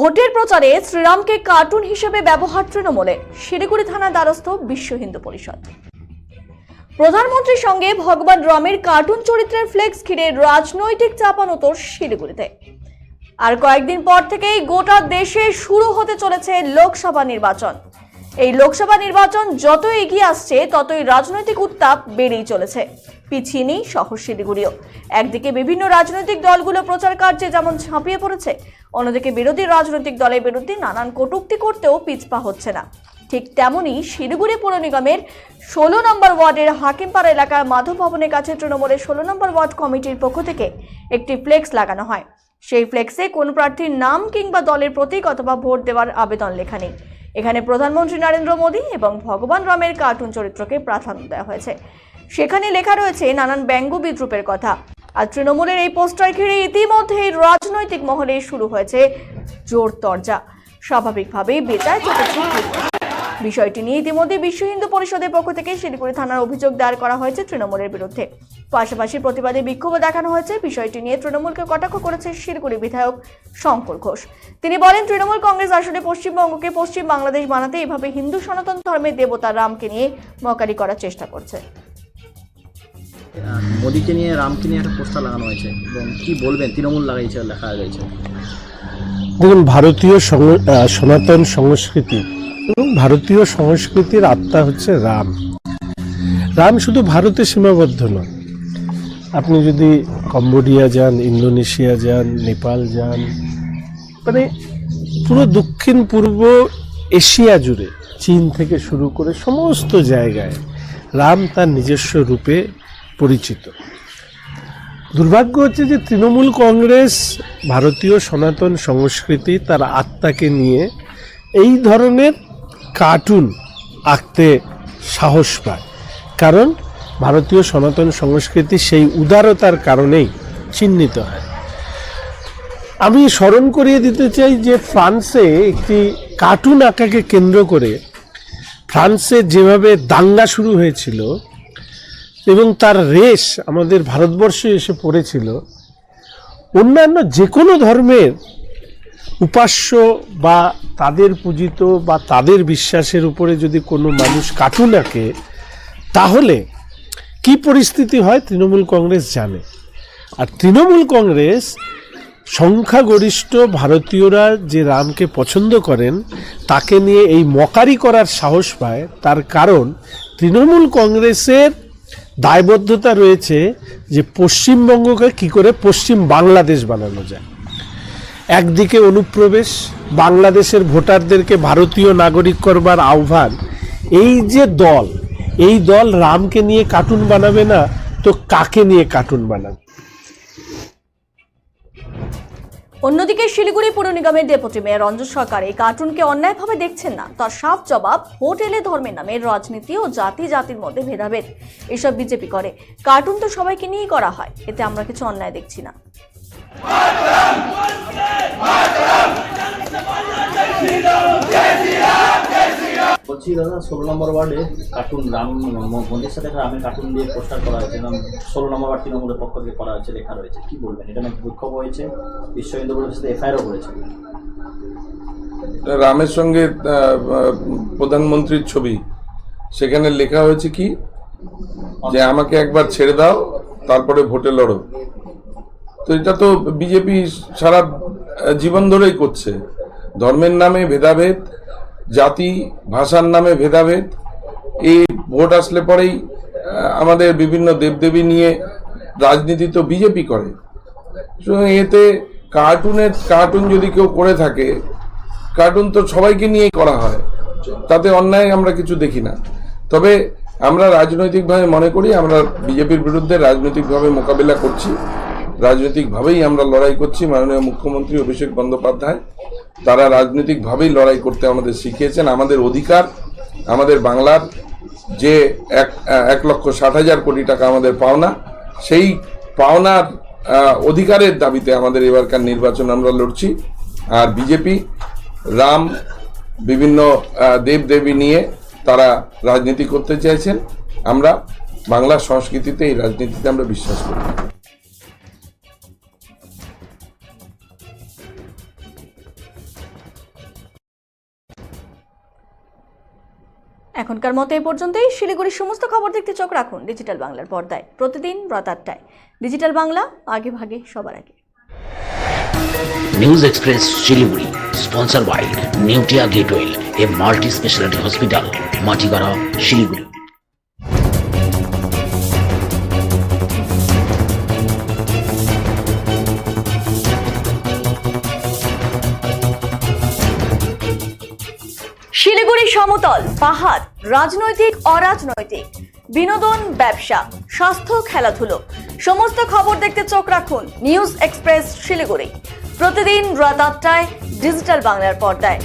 ভোটের প্রচারে শ্রীরামকে কার্টুন হিসেবে ব্যবহার তৃণমূলে শিলিগুড়ি থানা দ্বারস্থ বিশ্ব হিন্দু পরিষদ। প্রধানমন্ত্রীর সঙ্গে ভগবান রামের কার্টুন চরিত্রের ফ্লেক্স ঘিরে রাজনৈতিক চাপানোতর শিলিগুড়িতে। আর কয়েকদিন পর থেকেই গোটা দেশে শুরু হতে চলেছে লোকসভা নির্বাচন। এই লোকসভা নির্বাচন যত এগিয়ে আসছে, ততই রাজনৈতিক উত্তাপ বেড়েই চলেছে। পিছিয়ে নেই শহর শিলিগুড়িও। একদিকে বিভিন্ন রাজনৈতিক দলগুলো প্রচার কার্যে যেমন ঝাঁপিয়ে পড়েছে, অন্যদিকে বিরোধী রাজনৈতিক দলের বিরুদ্ধে নানান কটূক্তি করতেও পিছপা হচ্ছে না। ঠিক তেমনই শিলিগুড়ি পৌর নিগমের ষোলো নম্বর ওয়ার্ডের হাকিমপাড়া এলাকার মাধব ভবনের কাছে তৃণমূলের ষোলো নম্বর ওয়ার্ড কমিটির পক্ষ থেকে একটি ফ্লেক্স লাগানো হয়। সেই ফ্লেক্সে কোন প্রার্থীর নাম কিংবা দলের প্রতীক অথবা ভোট দেওয়ার আবেদন লেখা নেই। এখানে প্রধানমন্ত্রী নরেন্দ্র মোদী এবং ভগবান রামের কার্টুন চরিত্রকে প্রাধান্য দেওয়া হয়েছে। সেখানে লেখা রয়েছে নানান ব্যঙ্গ বিদ্রুপের কথা। আর তৃণমূলের এই পোস্টার ঘিরে ইতিমধ্যেই রাজনৈতিক মহলে শুরু হয়েছে জোর তরজা। স্বাভাবিকভাবেই বেতায় চলেছে। বিষয়টি নিয়ে ইতিমধ্যে বিশ্ব হিন্দু পরিষদের পক্ষ থেকে শিলিগুড়ি থানার অভিযোগ দায়ের করা হয়েছে তৃণমূলের বিরুদ্ধে। পাশাপাশি প্রতিবাদে বিক্ষোভ দেখানো হয়েছে। বিষয়টি নিয়ে তৃণমূলকে কটাক্ষ করেছে শিলিগুড়ি বিধায়ক শঙ্কর ঘোষ। তিনি বলেন তৃণমূল কংগ্রেস আসলে পশ্চিমবঙ্গকে পশ্চিম বাংলাদেশ বানাতে এভাবে হিন্দু সনাতন ধর্মের দেবতা রামকে নিয়ে মকারি করার চেষ্টা করছে। মোদিকে নিয়ে রামকে নিয়ে একটা পোস্টার লাগানো হয়েছে এবং কি বলবেন? তৃণমূল লাগাইছে লেখা হয়েছে দেখুন ভারতীয় সং- সনাতন সংস্কৃতি এবং ভারতীয় সংস্কৃতির আত্মা হচ্ছে রাম। রাম শুধু ভারতে সীমাবদ্ধ নয়। আপনি যদি কম্বোডিয়া যান, ইন্দোনেশিয়া যান, নেপাল যান মানে পুরো দক্ষিণ পূর্ব এশিয়া জুড়ে, চীন থেকে শুরু করে সমস্ত জায়গায় রাম তার নিজস্ব রূপে পরিচিত। দুর্ভাগ্য হচ্ছে যে তৃণমূল কংগ্রেস, ভারতীয় সনাতন সংস্কৃতি তার আত্মাকে নিয়ে এই ধরনের কার্টুন আঁকতে সাহস পায়। কারণ ভারতীয় সনাতন সংস্কৃতি সেই উদারতার কারণেই চিহ্নিত হয়। আমি স্মরণ করিয়ে দিতে চাই যে ফ্রান্সে একটি কার্টুন আঁকাকে কেন্দ্র করে ফ্রান্সে যেভাবে দাঙ্গা শুরু হয়েছিল এবং তার রেশ আমাদের ভারতবর্ষে এসে পড়েছিল, অন্যান্য যে কোনো ধর্মের উপাস্য বা তাদের পূজিত বা তাদের বিশ্বাসের উপরে যদি কোনো মানুষ কার্টুন আঁকে, তাহলে কি পরিস্থিতি হয় তৃণমূল কংগ্রেস জানে। আর তৃণমূল কংগ্রেস সংখ্যাগরিষ্ঠ ভারতীয়রা যে রামকে পছন্দ করেন, তাকে নিয়ে এই মকারি করার সাহস পায়, তার কারণ তৃণমূল কংগ্রেসের দায়বদ্ধতা রয়েছে যে পশ্চিমবঙ্গকে কি করে পশ্চিম বাংলাদেশ বানানো যায়। একদিকে অনুপ্রবেশ, বাংলাদেশের ভোটারদেরকে ভারতীয় নাগরিক করবার আহ্বান। এই যে দল, এই দল রামকে নিয়ে কার্টুন বানাবে না? তো কাকে নিয়ে কার্টুন বানাবে? অন্যদিকে শিলিগুড়ি পৌর নিগমের ডেপুটি মেয়র রঞ্জন সরকার এই কার্টুনকে অন্যায়ভাবে দেখছেন না। তার সাফ জবাব, ভোট এলে ধর্মের নামে রাজনীতি ও জাতি জাতির মধ্যে ভেদাভেদ। এসব বিজেপি করে। কার্টুন তো সবাইকে নিয়েই করা হয়। এতে আমরা কিছু অন্যায় দেখছি না। বলছি দাদা ষোলো নম্বর ওয়ার্ডে কার্টুন রাম ম- মোদির সাথে রামের কার্টুন দিয়ে পোস্টার করা হয়েছে এবং ষোলো নম্বর ওয়ার্ড তৃণমূলের পক্ষ থেকে করা হয়েছে, লেখা রয়েছে। কি বলবেন? এটা নাকি বিক্ষোভ হয়েছে? বিশ্ব হিন্দু পরিষদের সাথে এফআইআরও করেছে। রামের সঙ্গে প্রধানমন্ত্রীর ছবি। সেখানে লেখা হয়েছে কি? যে আমাকে একবার ছেড়ে দাও, তারপরে ভোটে লড়ো। তো এটা তো বিজেপি সারা জীবন ধরেই করছে। ধর্মের নামে ভেদাভেদ জাতি, ভাষার নামে ভেদাভেদ। এই ভোট আসলে পরেই আমাদের বিভিন্ন দেবদেবী নিয়ে রাজনীতি তো বিজেপি করে। এতে কার্টুনের, কার্টুন যদি কেউ করে থাকে, কার্টুন তো সবাইকে নিয়েই করা হয়। তাতে অন্যায় আমরা কিছু দেখি না। তবে আমরা রাজনৈতিকভাবে মনে করি, আমরা বিজেপির বিরুদ্ধে রাজনৈতিকভাবে মোকাবিলা করছি। রাজনৈতিকভাবেই আমরা লড়াই করছি। মাননীয় মুখ্যমন্ত্রী অভিষেক বন্দ্যোপাধ্যায়। তারা রাজনৈতিকভাবেই লড়াই করতে আমাদের শিখিয়েছেন। আমাদের অধিকার, আমাদের বাংলার যে এক এক লক্ষ ষাট হাজার কোটি টাকা আমাদের পাওনা, সেই পাওনার অধিকারের দাবিতে আমাদের এবারকার নির্বাচন আমরা লড়ছি। আর বিজেপি, রাম, বিভিন্ন দেবদেবী নিয়ে তারা রাজনীতি করতে চাইছেন। আমরা বাংলা সংস্কৃতিতে এই রাজনীতিতে আমরা বিশ্বাস করি। এখনকার মতো এই পর্যন্তই। শিলিগুড়ির সমস্ত খবর দেখতে চোখ রাখুন ডিজিটাল বাংলার পর্দায়। প্রতিদিন রাত আটটায়। ডিজিটাল বাংলা আগে ভাগে, সবার আগে। News express Siliguri sponsor by Neotia Getwell a multi speciality hospital Matigara Siliguri. সমতল, পাহাড়, রাজনৈতিক, অরাজনৈতিক, বিনোদন, ব্যবসা, স্বাস্থ্য, খেলাধুলো। সমস্ত খবর দেখতে চোখ রাখুন নিউজ এক্সপ্রেস শিলিগুড়ি। প্রতিদিন রাত আটটায় ডিজিটাল বাংলার পর্দায়।